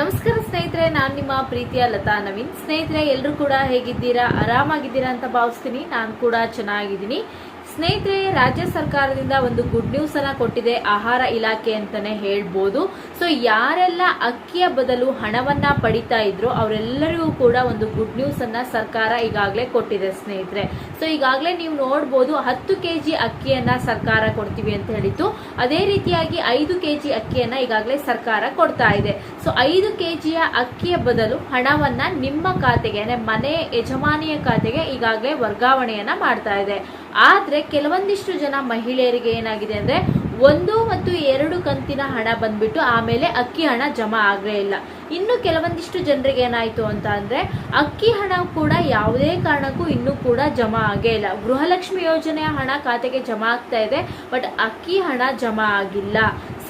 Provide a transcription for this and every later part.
ನಮಸ್ಕಾರ ಸ್ನೇಹಿತರೆ, ನಾನು ನಿಮ್ಮ ಪ್ರೀತಿಯ ಲತಾ ನವೀನ್. ಸ್ನೇಹಿತರೆ ಎಲ್ಲರೂ ಕೂಡ ಹೇಗಿದ್ದೀರಾ? ಆರಾಮಾಗಿದ್ದೀರಾ ಅಂತ ಭಾವಿಸ್ತೀನಿ. ನಾನು ಕೂಡ ಚೆನ್ನಾಗಿದ್ದೀನಿ. ಸ್ನೇಹಿತರೆ, ರಾಜ್ಯ ಸರ್ಕಾರದಿಂದ ಒಂದು ಗುಡ್ ನ್ಯೂಸ್ ಅನ್ನ ಕೊಟ್ಟಿದೆ ಆಹಾರ ಇಲಾಖೆ ಅಂತಾನೆ ಹೇಳ್ಬೋದು. ಸೊ ಯಾರೆಲ್ಲ ಅಕ್ಕಿಯ ಬದಲು ಹಣವನ್ನ ಪಡಿತಾ ಇದ್ರು ಅವರೆಲ್ಲರಿಗೂ ಕೂಡ ಒಂದು ಗುಡ್ ನ್ಯೂಸ್ ಅನ್ನ ಸರ್ಕಾರ ಈಗಾಗಲೇ ಕೊಟ್ಟಿದೆ ಸ್ನೇಹಿತರೆ. ಸೊ ಈಗಾಗಲೇ ನೀವು ನೋಡ್ಬೋದು ಹತ್ತು ಕೆ ಜಿ ಅಕ್ಕಿಯನ್ನ ಸರ್ಕಾರ ಕೊಡ್ತೀವಿ ಅಂತ ಹೇಳಿತ್ತು ಅದೇ ರೀತಿಯಾಗಿ ಐದು ಕೆ ಜಿ ಅಕ್ಕಿಯನ್ನ ಈಗಾಗಲೇ ಸರ್ಕಾರ ಕೊಡ್ತಾ ಇದೆ. ಸೊ ಐದು ಕೆ ಜಿಯ ಅಕ್ಕಿಯ ಬದಲು ಹಣವನ್ನ ನಿಮ್ಮ ಖಾತೆಗೆ ಮನೆ ಯಜಮಾನಿಯ ಖಾತೆಗೆ ಈಗಾಗಲೇ ವರ್ಗಾವಣೆಯನ್ನ ಮಾಡ್ತಾ ಇದೆ. ಆದ್ರೆ ಕೆಲವೊಂದಿಷ್ಟು ಜನ ಮಹಿಳೆಯರಿಗೆ ಏನಾಗಿದೆ ಅಂದ್ರೆ ಒಂದು ಮತ್ತು ಎರಡು ಕಂತಿನ ಹಣ ಬಂದ್ಬಿಟ್ಟು ಆಮೇಲೆ ಅಕ್ಕಿ ಹಣ ಜಮಾ ಆಗಲೇ ಇಲ್ಲ. ಇನ್ನು ಕೆಲವೊಂದಿಷ್ಟು ಜನರಿಗೆ ಏನಾಯ್ತು ಅಂತ ಅಂದರೆ, ಅಕ್ಕಿ ಹಣ ಕೂಡ ಯಾವುದೇ ಕಾರಣಕ್ಕೂ ಇನ್ನೂ ಕೂಡ ಜಮಾ ಆಗೇ ಇಲ್ಲ. ಗೃಹಲಕ್ಷ್ಮಿ ಯೋಜನೆಯ ಹಣ ಖಾತೆಗೆ ಜಮಾ ಆಗ್ತಾ ಇದೆ, ಬಟ್ ಅಕ್ಕಿ ಹಣ ಜಮಾ ಆಗಿಲ್ಲ.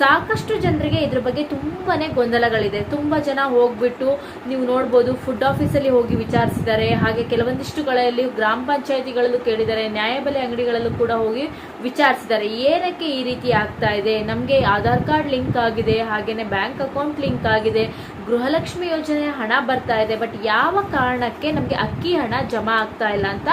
ಸಾಕಷ್ಟು ಜನರಿಗೆ ಇದ್ರ ಬಗ್ಗೆ ತುಂಬಾನೇ ಗೊಂದಲಗಳಿದೆ. ತುಂಬಾ ಜನ ಹೋಗ್ಬಿಟ್ಟು ನೀವು ನೋಡ್ಬೋದು ಫುಡ್ ಆಫೀಸಲ್ಲಿ ಹೋಗಿ ವಿಚಾರಿಸಿದ್ದಾರೆ. ಹಾಗೆ ಕೆಲವೊಂದಿಷ್ಟುಗಳಲ್ಲಿ ಗ್ರಾಮ ಪಂಚಾಯತಿಗಳಲ್ಲೂ ಕೇಳಿದ್ದಾರೆ, ನ್ಯಾಯಬೆಲೆ ಅಂಗಡಿಗಳಲ್ಲೂ ಕೂಡ ಹೋಗಿ ವಿಚಾರಿಸಿದ್ದಾರೆ. ಏನಕ್ಕೆ ಈ ರೀತಿ ಆಗ್ತಾ ಇದೆ. ನಮಗೆ ಆಧಾರ್ ಕಾರ್ಡ್ ಲಿಂಕ್ ಆಗಿದೆ ಹಾಗೆಯೇ ಬ್ಯಾಂಕ್ ಅಕೌಂಟ್ ಲಿಂಕ್ ಆಗಿದೆ. ಗೃಹಲಕ್ಷ್ಮಿ ಯೋಜನೆ ಹಣ ಬರ್ತಾ ಇದೆ, ಬಟ್ ಯಾವ ಕಾರಣಕ್ಕೆ ನಮಗೆ ಅಕ್ಕಿ ಹಣ ಜಮಾ ಆಗ್ತಾ ಇಲ್ಲ ಅಂತ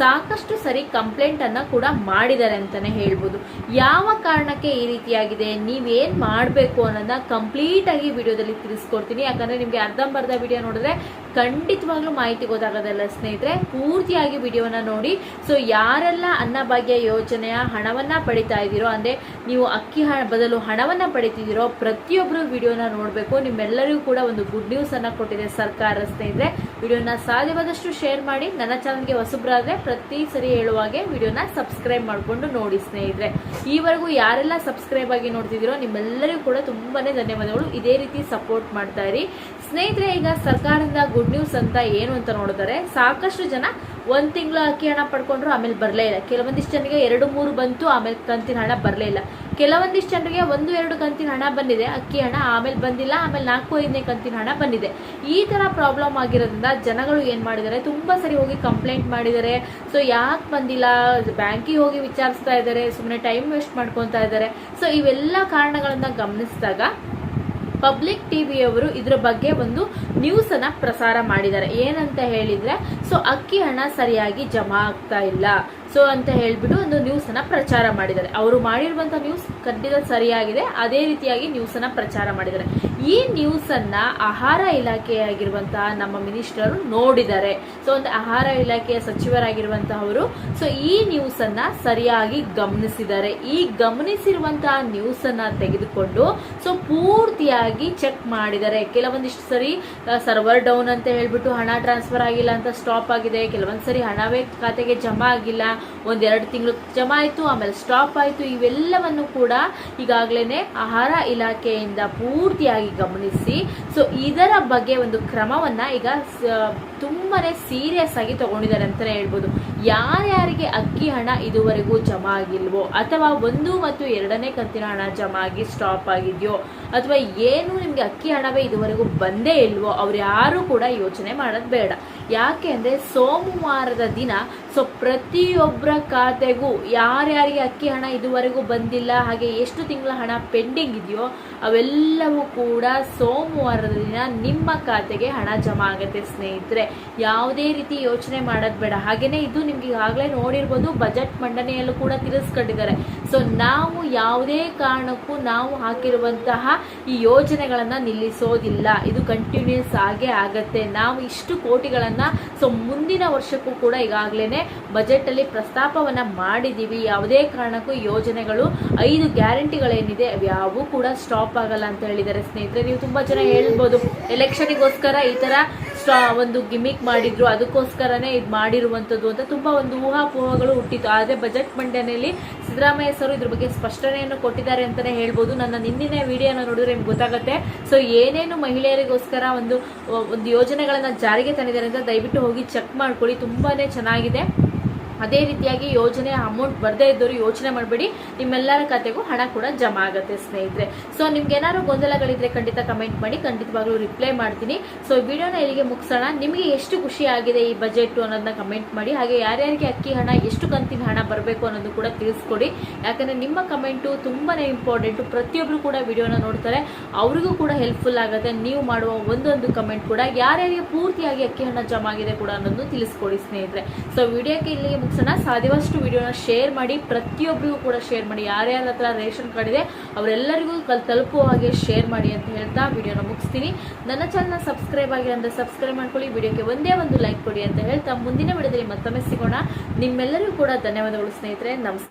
ಸಾಕಷ್ಟು ಸರಿ ಕಂಪ್ಲೇಂಟ್ ಅನ್ನ ಕೂಡ ಮಾಡಿದ್ದಾರೆ ಅಂತಾನೆ ಹೇಳ್ಬೋದು. ಯಾವ ಕಾರಣಕ್ಕೆ ಈ ರೀತಿಯಾಗಿದೆ? ನೀವೇನು ಮಾಡಬೇಕು ಅನ್ನೋದನ್ನ ಕಂಪ್ಲೀಟ್ ಆಗಿ ವಿಡಿಯೋದಲ್ಲಿ ತಿಳಿಸ್ಕೊಡ್ತೀನಿ. ಯಾಕಂದರೆ ನಿಮಗೆ ಅರ್ಧಂಬರ್ಧ ವಿಡಿಯೋ ನೋಡಿದ್ರೆ ಖಂಡಿತವಾಗ್ಲೂ ಮಾಹಿತಿ ಗೊತ್ತಾಗೋದಲ್ಲ ಸ್ನೇಹಿತರೆ. ಪೂರ್ತಿಯಾಗಿ ವಿಡಿಯೋವನ್ನು ನೋಡಿ. ಸೊ ಯಾರೆಲ್ಲ ಅನ್ನಭಾಗ್ಯ ಯೋಜನೆಯ ಹಣವನ್ನು ಪಡಿತಾ ಇದ್ದೀರೋ, ಅಂದರೆ ನೀವು ಅಕ್ಕಿ ಹಣ, ಬದಲು ಹಣವನ್ನು ಪಡಿತಿದ್ದೀರೋ ಪ್ರತಿಯೊಬ್ಬರು ವಿಡಿಯೋನ ನೋಡಬೇಕು. ನಿಮ್ಮೆಲ್ಲರಿಗೂ ಕೂಡ ಒಂದು ಗುಡ್ ನ್ಯೂಸ್ ಅನ್ನ ಕೊಟ್ಟಿದೆ ಸರ್ಕಾರ ಸ್ನೇಹಿತರೆ. ವಿಡಿಯೋನ ಸಾಧ್ಯವಾದಷ್ಟು ಶೇರ್ ಮಾಡಿ. ನನ್ನ ಚಾನಲ್ಗೆ ಹೊಸಬ್ರಾದ್ರೆ ಪ್ರತಿ ಸರಿ ಹೇಳುವಾಗೆ ವಿಡಿಯೋನ ಸಬ್ಸ್ಕ್ರೈಬ್ ಮಾಡಿಕೊಂಡು ನೋಡಿ ಸ್ನೇಹಿತರೆ. ಈವರೆಗೂ ಯಾರೆಲ್ಲ ಸಬ್ಸ್ಕ್ರೈಬ್ ಆಗಿ ನೋಡ್ತಿದ್ದೀರೋ ನಿಮ್ಮೆಲ್ಲರಿಗೂ ಕೂಡ ತುಂಬಾನೇ ಧನ್ಯವಾದಗಳು. ಇದೇ ರೀತಿ ಸಪೋರ್ಟ್ ಮಾಡ್ತಾ ಇರಿ. ಸ್ನೇಹಿತರೆ, ಈಗ ಸರ್ಕಾರದಿಂದ ಗುಡ್ ನ್ಯೂಸ್ ಅಂತ ಏನು ಅಂತ ನೋಡಿದರೆ, ಸಾಕಷ್ಟು ಜನ ಒಂದ್ ತಿಂಗಳು ಅಕ್ಕಿ ಹಣ ಪಡ್ಕೊಂಡ್ರು, ಆಮೇಲೆ ಬರಲೇ ಇಲ್ಲ. ಕೆಲವೊಂದಿಷ್ಟು ಜನಿಗೆ ಎರಡು ಮೂರು ಬಂತು, ಆಮೇಲೆ ಕಂತಿನ ಹಣ ಬರಲೇ ಇಲ್ಲ. ಕೆಲವೊಂದಿಷ್ಟು ಜನರಿಗೆ ಒಂದು, ಎರಡು ಕಂತಿನ ಹಣ ಬಂದಿದೆ. ಅಕ್ಕಿ ಹಣ ಆಮೇಲೆ ಬಂದಿಲ್ಲ, ಆಮೇಲೆ ನಾಲ್ಕು, ಐದನೇ ಕಂತಿನ ಹಣ ಬಂದಿದೆ. ಈ ತರ ಪ್ರಾಬ್ಲಮ್ ಆಗಿರೋದ್ರಿಂದ ಜನಗಳು ಏನು ಮಾಡಿದ್ದಾರೆ? ತುಂಬಾ ಸರಿ ಹೋಗಿ ಕಂಪ್ಲೇಂಟ್ ಮಾಡಿದ್ದಾರೆ. ಸೊ ಯಾಕೆ ಬಂದಿಲ್ಲ? ಬ್ಯಾಂಕಿಗೆ ಹೋಗಿ ವಿಚಾರಿಸ್ತಾ ಇದ್ದಾರೆ. ಸುಮ್ಮನೆ ಟೈಮ್ ವೇಸ್ಟ್ ಮಾಡ್ಕೊತಾ ಇದ್ದಾರೆ. ಸೊ ಇವೆಲ್ಲ ಕಾರಣಗಳನ್ನು ಗಮನಿಸಿದಾಗ ಪಬ್ಲಿಕ್ ಟಿವಿಯವರು ಇದರ ಬಗ್ಗೆ ಒಂದು ನ್ಯೂಸ್ ಅನ್ನ ಪ್ರಸಾರ ಮಾಡಿದ್ದಾರೆ. ಏನಂತ ಹೇಳಿದ್ರೆ ಸೊ ಅಕ್ಕಿ ಹಣ ಸರಿಯಾಗಿ ಜಮಾ ಆಗ್ತಾ ಇಲ್ಲ. ಸೊ ಅಂತ ಹೇಳ್ಬಿಟ್ಟು ಒಂದು ನ್ಯೂಸ್ ಅನ್ನ ಪ್ರಚಾರ ಮಾಡಿದ್ದಾರೆ. ಅವರು ಮಾಡಿರುವಂತ ನ್ಯೂಸ್ ಖಂಡಿತ ಸರಿಯಾಗಿದೆ. ಅದೇ ರೀತಿಯಾಗಿ ನ್ಯೂಸ್ ಅನ್ನ ಪ್ರಚಾರ ಮಾಡಿದ್ದಾರೆ. ಈ ನ್ಯೂಸ್ ಅನ್ನ ಆಹಾರ ಇಲಾಖೆಯಾಗಿರುವಂತಹ ನಮ್ಮ ಮಿನಿಸ್ಟರ್ ನೋಡಿದ್ದಾರೆ. ಸೊ ಒಂದು ಆಹಾರ ಇಲಾಖೆಯ ಸಚಿವರಾಗಿರುವಂತಹವರು ಸೊ ಈ ನ್ಯೂಸ್ ಅನ್ನ ಸರಿಯಾಗಿ ಗಮನಿಸಿದ್ದಾರೆ. ಈ ಗಮನಿಸಿರುವಂತಹ ನ್ಯೂಸ್ ಅನ್ನ ತೆಗೆದುಕೊಂಡು ಸೊ ಪೂರ್ತಿಯಾಗಿ ಚೆಕ್ ಮಾಡಿದ್ದಾರೆ ಕೆಲವೊಂದಿಷ್ಟು ಸರಿ ಸರ್ವರ್ ಡೌನ್ ಅಂತ ಹೇಳ್ಬಿಟ್ಟು ಹಣ ಟ್ರಾನ್ಸ್ಫರ್ ಆಗಿಲ್ಲ ಅಂತ ಸ್ಟಾಪ್ ಆಗಿದೆ. ಕೆಲವೊಂದು ಸರಿ ಹಣವೇ ಖಾತೆಗೆ ಜಮಾ ಆಗಿಲ್ಲ. ಒಂದೆರಡು ತಿಂಗಳು ಜಮಾ ಆಯಿತು, ಆಮೇಲೆ ಸ್ಟಾಪ್ ಆಯಿತು. ಇವೆಲ್ಲವನ್ನು ಕೂಡ ಈಗಾಗಲೇ ಆಹಾರ ಇಲಾಖೆಯಿಂದ ಪೂರ್ತಿಯಾಗಿ ಗಮನಿಸಿ. ಸೊ ಇದರ ಬಗ್ಗೆ ಒಂದು ಕ್ರಮವನ್ನ ಈಗ ತುಂಬಾ ಸೀರಿಯಸ್ ಆಗಿ ತಗೊಂಡಿದ್ದಾರೆ ಅಂತಲೇ ಹೇಳ್ಬೋದು. ಯಾರ್ಯಾರಿಗೆ ಅಕ್ಕಿ ಹಣ ಇದುವರೆಗೂ ಜಮಾ ಆಗಿಲ್ವೋ, ಅಥವಾ ಒಂದು ಮತ್ತು ಎರಡನೇ ಕಂತಿನ ಹಣ ಜಮಾ ಆಗಿ ಸ್ಟಾಪ್ ಆಗಿದೆಯೋ, ಅಥವಾ ಏನು ನಿಮ್ಗೆ ಅಕ್ಕಿ ಹಣವೇ ಇದುವರೆಗೂ ಬಂದೇ ಇಲ್ವೋ, ಅವ್ರು ಯಾರು ಕೂಡ ಯೋಚನೆ ಮಾಡೋದು ಬೇಡ. ಯಾಕೆ ಅಂದ್ರೆ ಸೋಮವಾರದ ದಿನ, ಸೊ ಪ್ರತಿಯೊಬ್ಬರ ಖಾತೆಗೂ ಯಾರ್ಯಾರಿಗೆ ಅಕ್ಕಿ ಹಣ ಇದುವರೆಗೂ ಬಂದಿಲ್ಲ, ಹಾಗೆ ಎಷ್ಟು ತಿಂಗಳ ಹಣ ಪೆಂಡಿಂಗ್ ಇದೆಯೋ, ಅವೆಲ್ಲವೂ ಕೂಡ ಸೋಮವಾರದ ದಿನ ನಿಮ್ಮ ಖಾತೆಗೆ ಹಣ ಜಮಾ ಆಗುತ್ತೆ ಸ್ನೇಹಿತರೆ. ಯಾವುದೇ ರೀತಿ ಯೋಚನೆ ಮಾಡೋದು ಬೇಡ. ಹಾಗೇನೆ ಇದು ನಿಮ್ಗೆ ಈಗಾಗಲೇ ನೋಡಿರ್ಬೋದು, ಬಜೆಟ್ ಮಂಡನೆಯಲ್ಲೂ ಕೂಡ ತಿಳಿಸ್ಕೊಂಡಿದ್ದಾರೆ ಸೊ ನಾವು ಯಾವುದೇ ಕಾರಣಕ್ಕೂ ನಾವು ಹಾಕಿರುವಂತಹ ಈ ಯೋಜನೆಗಳನ್ನ ನಿಲ್ಲಿಸೋದಿಲ್ಲ. ಇದು ಕಂಟಿನ್ಯೂಸ್ ಆಗೇ ಆಗತ್ತೆ. ನಾವು ಇಷ್ಟು ಕೋಟಿಗಳನ್ನ ಸೊ ಮುಂದಿನ ವರ್ಷಕ್ಕೂ ಕೂಡ ಈಗಾಗಲೇ ಬಜೆಟ್ ಅಲ್ಲಿ ಮಾಡಿದ್ದೀವಿ ಯಾವುದೇ ಕಾರಣಕ್ಕೂ ಯೋಜನೆಗಳು ಐದು ಗ್ಯಾರಂಟಿಗಳೇನಿದೆ ಅವು ಕೂಡ ಸ್ಟಾಪ್ ಆಗಲ್ಲ ಅಂತ ಹೇಳಿದ್ದಾರೆ ಸ್ನೇಹಿತರೆ. ನೀವು ತುಂಬಾ ಜನ ಹೇಳ್ಬೋದು ಎಲೆಕ್ಷನಿಗೋಸ್ಕರ ಈ ಸ್ಟಾ- ಒಂದು ಗಿಮಿಕ್ ಮಾಡಿದ್ರು. ಅದಕ್ಕೋಸ್ಕರನೇ ಇದು ಮಾಡಿರುವಂಥದ್ದು ಅಂತ ತುಂಬ ಒಂದು ಊಹಾಪೋಹಗಳು ಹುಟ್ಟಿತ್ತು. ಆದರೆ ಬಜೆಟ್ ಮಂಡನೆಯಲ್ಲಿ ಸಿದ್ದರಾಮಯ್ಯ ಸರ್ ಇದ್ರ ಬಗ್ಗೆ ಸ್ಪಷ್ಟನೆಯನ್ನು ಕೊಟ್ಟಿದ್ದಾರೆ ಅಂತಲೇ ಹೇಳ್ಬೋದು. ನನ್ನ ನಿನ್ನೆ ವಿಡಿಯೋನ ನೋಡಿದ್ರೆ ನಿಮ್ಗೆ ಗೊತ್ತಾಗುತ್ತೆ. ಸೊ ಏನೇನು ಮಹಿಳೆಯರಿಗೋಸ್ಕರ ಒಂದು ಒಂದು ಯೋಜನೆಗಳನ್ನು ಜಾರಿಗೆ ತಂದಿದ್ದಾರೆ ಅಂತ ದಯವಿಟ್ಟು ಹೋಗಿ ಚೆಕ್ ಮಾಡ್ಕೊಳ್ಳಿ. ತುಂಬಾ ಚೆನ್ನಾಗಿದೆ. ಅದೇ ರೀತಿಯಾಗಿ ಯೋಜನೆ ಅಮೌಂಟ್ ಬರದೇ ಇದ್ದವರು ಯೋಚನೆ ಮಾಡಬೇಡಿ. ನಿಮ್ಮೆಲ್ಲರ ಖಾತೆಗೂ ಹಣ ಕೂಡ ಜಮಾ ಆಗುತ್ತೆ ಸ್ನೇಹಿತರೆ. ಸೊ ನಿಮ್ಗೆ ಏನಾದ್ರು ಗೊಂದಲಗಳಿದ್ರೆ ಖಂಡಿತ ಕಮೆಂಟ್ ಮಾಡಿ, ಖಂಡಿತವಾಗ್ಲೂ ರಿಪ್ಲೈ ಮಾಡ್ತೀನಿ. ಸೊ ವಿಡಿಯೋನ ಇಲ್ಲಿಗೆ ಮುಗಿಸೋಣ. ನಿಮಗೆ ಎಷ್ಟು ಖುಷಿ ಆಗಿದೆ ಈ ಬಜೆಟ್ ಅನ್ನೋದನ್ನ ಕಮೆಂಟ್ ಮಾಡಿ, ಹಾಗೆ ಯಾರ್ಯಾರಿಗೆ ಅಕ್ಕಿ ಹಣ, ಎಷ್ಟು ಕಂತಿನ ಹಣ ಬರಬೇಕು ಅನ್ನೋದು ಕೂಡ ತಿಳಿಸ್ಕೊಡಿ. ಯಾಕಂದ್ರೆ ನಿಮ್ಮ ಕಮೆಂಟು ತುಂಬಾನೇ ಇಂಪಾರ್ಟೆಂಟು ಪ್ರತಿಯೊಬ್ಬರು ಕೂಡ ವಿಡಿಯೋನ ನೋಡ್ತಾರೆ. ಅವ್ರಿಗೂ ಕೂಡ ಹೆಲ್ಪ್ಫುಲ್ ಆಗುತ್ತೆ. ನೀವು ಮಾಡುವ ಒಂದೊಂದು ಕಮೆಂಟ್ ಕೂಡ ಯಾರ್ಯಾರಿಗೆ ಪೂರ್ತಿಯಾಗಿ ಅಕ್ಕಿ ಹಣ ಜಮಾ ಆಗಿದೆ ಕೂಡ ಅನ್ನೋದು ತಿಳಿಸ್ಕೊಡಿ ಸ್ನೇಹಿತರೆ. ಸೊ ವಿಡಿಯೋಕ್ಕೆ ಇಲ್ಲಿಗೆ ಮುಗಿಸೋಣ ಸಾಧ್ಯವಾದಷ್ಟು ವಿಡಿಯೋನ ಶೇರ್ ಮಾಡಿ ಪ್ರತಿಯೊಬ್ಬರಿಗೂ ಕೂಡ ಶೇರ್ ಮಾಡಿ. ಯಾರ್ಯಾರ ಹತ್ರ ರೇಷನ್ ಕಾರ್ಡ್ ಇದೆ, ಅವರೆಲ್ಲರಿಗೂ ಕಲ್, ತಲುಪುವ ಹಾಗೆ ಶೇರ್ ಮಾಡಿ ಅಂತ ಹೇಳ್ತಾ ವಿಡಿಯೋನ ಮುಗಿಸ್ತೀನಿ. ನನ್ನ ಚಾನಲ್ನ ಸಬ್ಸ್ಕ್ರೈಬ್ ಆಗಿ ಅಂದರೆ ಸಬ್ಸ್ಕ್ರೈಬ್ ಮಾಡ್ಕೊಳ್ಳಿ. ವಿಡಿಯೋಕ್ಕೆ ಒಂದೇ ಒಂದು ಲೈಕ್ ಕೊಡಿ ಅಂತ ಹೇಳ್ತಾ ಮುಂದಿನ ವಿಡಿಯೋದಲ್ಲಿ ಮತ್ತೊಮ್ಮೆ ಸಿಗೋಣ. ನಿಮ್ಮೆಲ್ಲರಿಗೂ ಕೂಡ ಧನ್ಯವಾದಗಳು ಸ್ನೇಹಿತರೆ. ನಮಸ್ಕಾರ.